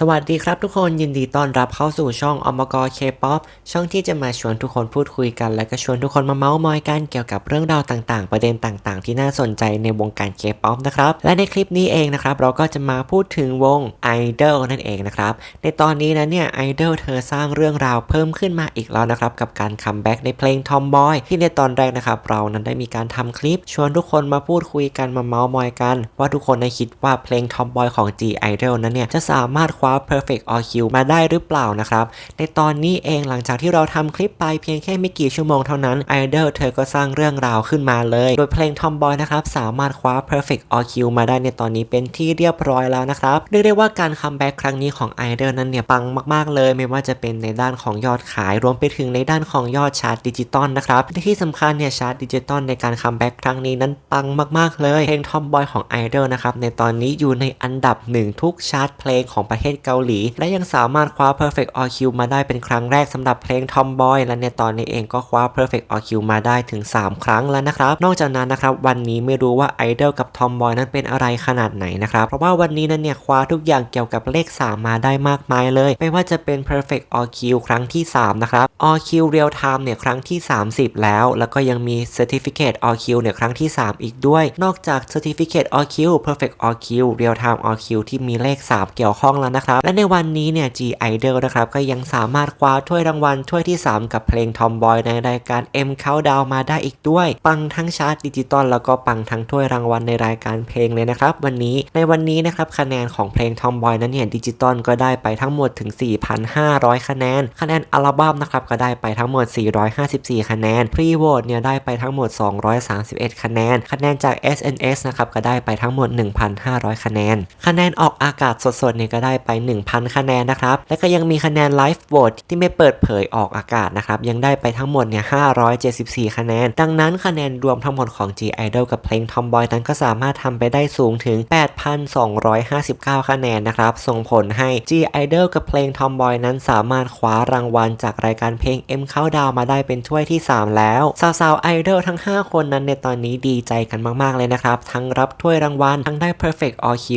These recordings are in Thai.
สวัสดีครับทุกคนยินดีต้อนรับเข้าสู่ช่องอมกเคป๊อปช่องที่จะมาชวนทุกคนพูดคุยกัน และก็ชวนทุกคนมาเมาส์มอยกันเกี่ยวกับเรื่องราวต่างๆ ประเด็นต่างๆ ที่น่าสนใจในวงการเคป๊อปนะครับ และในคลิปนี้เองนะครับเราก็จะมาพูดถึงวงไอดอลนั่นเองนะครับ ในตอนนี้นะเนี่ยไอดอลเธอสร้างเรื่องราวเพิ่มขึ้นมาอีกแล้วนะครับกับการคัมแบ็กในเพลง Tomboy ที่ในตอนแรกนะครับเรานั้นได้มีการทำคลิป ชวนทุกคนมาพูดคุยกันมาเมาส์มอยกัน ว่าทุกคนได้คิดว่าเพลง Tomboy ของ G Idol นั้นเนี่ยจะสามารถคว้า Perfect All Q มาได้หรือเปล่านะครับ ในตอนนี้เองหลังจากที่เราทำคลิปไปเพียงแค่ไม่กี่ชั่วโมงเท่านั้น Idol เธอก็สร้างเรื่องราวขึ้นมาเลย โดยเพลง Tomboy นะครับ สามารถคว้า Perfect All Q มาได้ในตอนนี้เป็นที่เรียบร้อยแล้วนะครับเรียกได้ว่าการคัมแบ็กครั้งนี้ของ Idol นั้นเนี่ยปังมาก ๆ เลย ไม่ว่าจะเป็นในด้านของยอดขาย รวมไปถึงในด้านของยอดชาร์ตดิจิตอลนะครับและที่สำคัญเนี่ยชาร์ตดิจิตอลในการคัมแบ็กครั้งนี้นั้นปังมาก ๆ เลยเพลง Tomboy ของ Idol นะครับในตอนนี้อยู่ในอันดับหนึ่งทุกชาร์ตเพลงของประเทศเกาหลี และยังสามารถคว้า Perfect All Q มาได้เป็นครั้งแรกสำหรับเพลง Tomboy และในตอนนี้เองก็คว้า Perfect All Q มาได้ถึง 3 ครั้งแล้วนะครับ นอกจากนั้นนะครับวันนี้ไม่รู้ว่า Idol กับ Tomboy นั้นเป็นอะไรขนาดไหนนะครับ เพราะว่าวันนี้นั้นเนี่ยคว้าทุกอย่างเกี่ยวกับเลข 3 มาได้มากมายเลย ไม่ว่าจะเป็น Perfect All Q ครั้งที่ 3 นะครับ All Q Real Time เนี่ยครั้งที่ 30 แล้ว แล้วก็ยังมี Certificate All Q เนี่ยครั้งที่ 3 อีกด้วย นอกจาก Certificate All Q Perfect All Q Real Time All Q ที่มีเลข 3 เกี่ยวข้องแล้วนะครับและในวันนี้เนี่ย G Idol นะครับก็ยังสามารถคว้าถ้วยรางวัลถ้วยที่ 3 กับเพลง Tomboy ในรายการ M Countdown มาได้อีกด้วย ปังทั้งชาร์ตดิจิตอลแล้วก็ปังทั้งถ้วยรางวัลในรายการเพลงเลยนะครับ วันนี้ในวันนี้นะครับคะแนนของเพลง Tomboy นั้นเนี่ยดิจิตอลก็ได้ไปทั้งหมดถึง 4,500 คะแนน คะแนนอัลบั้มนะครับก็ได้ไปทั้งหมด 454 คะแนน Pre Vote เนี่ยได้ไปทั้งหมด 231 คะแนน คะแนนจาก SNS นะครับก็ได้ไปทั้งหมด 1,500 คะแนน คะแนนออกอากาศสดๆเนี่ยก็ได้ไป1,000 คะแนนนะครับ และก็ยังมีคะแนน Live Vote ที่ไม่เปิดเผยออกอากาศนะครับ ยังได้ไปทั้งหมดเนี่ย574 คะแนน ดังนั้นคะแนนรวมทั้งหมดของ G Idol กับเพลง Tomboy นั้นก็สามารถทำไปได้สูงถึง 8,259 คะแนนนะครับ ส่งผลให้ G Idol กับเพลง Tomboy นั้นสามารถคว้ารางวัลจากรายการเพลง M Countdown มาได้เป็นถ้วยที่ 3 แล้ว สาวๆ Idol ทั้ง 5 คนนั้นในตอนนี้ดีใจกันมาก ๆ เลยนะครับ ทั้งรับถ้วยรางวัล ทั้งได้ Perfect All Q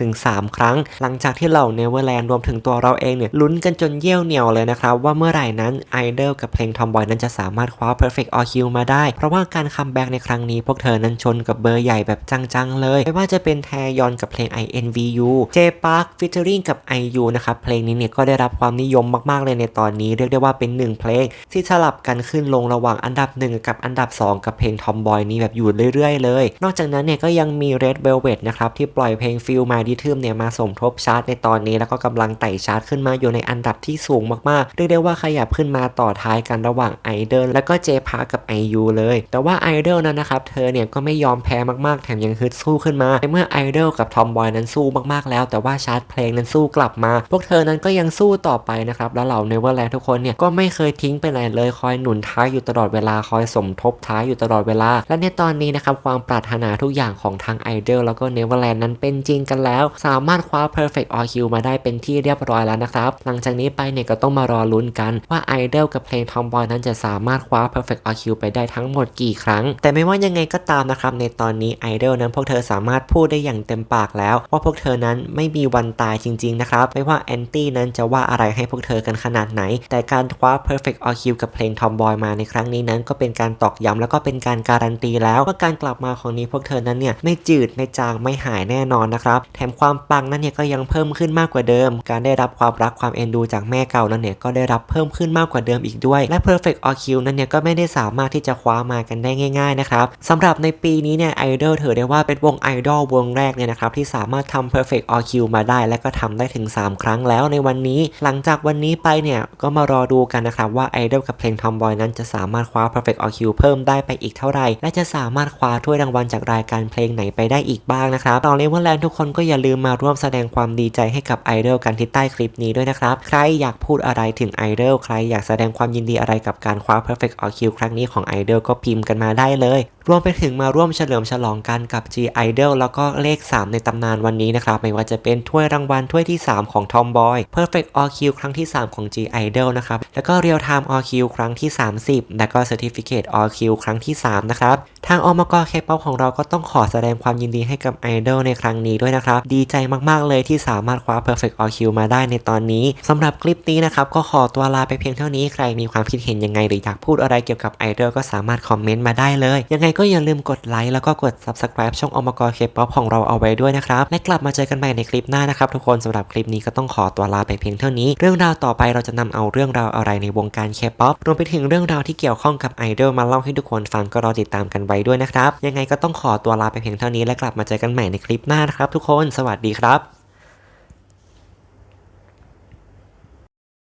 ถึง 3 ครั้ง หลังจากที่เหล่าเน Neverland รวมถึงตัวเราเองเนี่ยลุ้นกันจนเยี่ยวเหนียวเลยนะครับ ว่าเมื่อไหร่นั้น Idol กับเพลง Tomboy นั้นจะสามารถคว้า Perfect All Q มาได้ เพราะว่าการคัมแบ็กในครั้งนี้พวกเธอนั้นชนกับเบอร์ใหญ่แบบจังๆเลย ไม่ว่าจะเป็นแทยอนกับเพลง INVU J Park featuring กับ IU นะครับเพลงนี้เนี่ยก็ได้รับความนิยมมากๆเลยในตอนนี้ เรียกได้ว่าเป็นหนึ่งเพลง ที่สลับกันขึ้นลงระหว่างอันดับ 1 กับอันดับ 2 กับเพลง Tomboy นี้แบบอยู่เรื่อยๆ เลย นอกจากนั้นเนี่ยก็ยังมี Red Velvet นะครับที่ปล่อยเพลง Feel My Rhythm เนี่ยมาสมทบชาร์ตในตอนนี้แล้วก็กำลังไต่ชาร์ตขึ้นมาอยู่ในอันดับที่สูงมากๆ เรียกได้ว่าขยับขึ้นมาต่อท้ายกันระหว่าง Idol แล้วก็ J Park กับ IU เลย แต่ว่า Idol นั้นนะครับ เธอเนี่ยก็ไม่ยอมแพ้มากๆ แถมยังฮึดสู้ขึ้นมาในเมื่อ Idol กับ Tomboy นั้นสู้มากๆแล้ว แต่ว่าชาร์ตเพลงนั้นสู้กลับมา พวกเธอนั้นก็ยังสู้ต่อไปนะครับ แล้วเหล่า Neverland ทุกคนเนี่ยก็ไม่เคยทิ้งไปไหนเลยคอยหนุนท้ายอยู่ตลอดเวลาคอยสมทบท้ายอยู่ตลอดเวลา และในตอนนี้นะครับความปรารถนาทุกอย่างของทาง Idol แล้วก็ Neverland นั้นเป็นจริงกันแล้ว สามารถคว้า Perfect All Q มาได้ได้เป็นที่เรียบร้อยแล้วนะครับ หลังจากนี้ไปเนี่ยก็ต้องมารอลุ้นกันว่า Idol กับเพลง Tomboy นั้นจะสามารถคว้า Perfect All Q ไปได้ทั้งหมดกี่ครั้ง แต่ไม่ว่ายังไงก็ตามนะครับ ในตอนนี้ Idol นั้นพวกเธอสามารถพูดได้อย่างเต็มปากแล้ว ว่าพวกเธอนั้นไม่มีวันตายจริงๆนะครับ ไม่ว่าแอนตี้นั้นจะว่าอะไรให้พวกเธอกันขนาดไหน แต่การคว้า Perfect All Q กับเพลง Tomboy มาในครั้งนี้นั้นก็เป็นการตอกย้ำแล้วก็เป็นการการันตีแล้วว่าการกลับมาของนี้พวกเธอนั้นเนี่ยไม่จืดไม่จางไม่หายแน่นอนนะครับแถมความปังนั้นเนี่ยก็ยังเพิ่มขึ้นมากกว่าเดิม การได้รับความรักความเอ็นดูจากแม่เก่านั้นเนี่ยก็ได้รับเพิ่มขึ้นมากกว่าเดิมอีกด้วย และ Perfect All นั้นเนี่ยก็ไม่ได้สามารถที่จะคว้ามากันได้ง่ายๆนะครับสำหรับในปีนี้เนี่ยไอดอลถือได้ว่าเป็นวงไอดอลวงแรกเนี่ยนะครับที่สามารถทำ Perfect All มาได้ และก็ทำได้ถึง 3 ครั้งแล้วในวันนี้ หลังจากวันนี้ไปเนี่ยก็มารอดูกันนะครับว่าไอดอลกับเพลง Tomboy นั้นจะสามารถคว้า Perfect All เพิ่มได้ไปอีกเท่าไหร่และจะสามารถคว้าถ้วยรางวัลจากรายการเพลงไหนไปได้อีกบ้างนะครับตอนนี้ว่าแลนทุกคนก็อย่าลืมมาร่วมแสดงความดีใจให้กับไอดอลกันที่ใต้คลิปนี้ด้วยนะครับ ใครอยากพูดอะไรถึงไอดอลใครอยากแสดงความยินดีอะไรกับการคว้า Perfect All Q ครั้งนี้ของไอดอลก็พิมพ์กันมาได้เลย รวมไปถึงมาร่วมเฉลิมฉลองกันกับ G Idol แล้วก็เลข 3 ในตำนานวันนี้นะครับ ไม่ว่าจะเป็นถ้วยรางวัลถ้วยที่ 3 ของ Tomboy Perfect All Q ครั้งที่ 3 ของ G Idol นะครับ แล้วก็ Real Time All Q ครั้งที่ 30 แล้วก็ Certificate All Q ครั้งที่ 3 นะครับ ทางอมกเคป๊อปของเราก็ต้องขอแสดงความยินดีให้กับไอดอลในครั้งนี้ด้วยนะครับ ดีใจมากๆเลยที่สามารถคว้า Perfect All Q มาได้ในตอนนี้สำหรับคลิปนี้นะครับก็ขอตัวลาไปเพียงเท่านี้ใครมีความคิดเห็นยังไงหรืออยากพูดอะไรเกี่ยวกับไอดอลก็สามารถคอมเมนต์มาได้เลยยังไงก็อย่าลืมกดไลค์แล้วก็กด Subscribe ช่องอมกเคป๊อปของเราเอาไว้ด้วยนะครับ และกลับมาเจอกันใหม่ในคลิปหน้านะครับทุกคนสำหรับคลิปนี้ก็ต้องขอตัวลาไปเพียงเท่านี้ เรื่องราวต่อไปเราจะนำเอาเรื่องราวอะไรในวงการเคป๊อปรวมไปถึงเรื่องราวที่เกี่ยวข้องกับไอดอลมาเล่าให้ทุกคนฟังก็รอติดตามกันไว้ด้วยนะครับ ยังไงก็ต้องขอตัวลาไปเพียงเท่านี้และกลับมาเจอกันใหม่ในคลิปหน้านะครับทุกคน สวัสดีครับ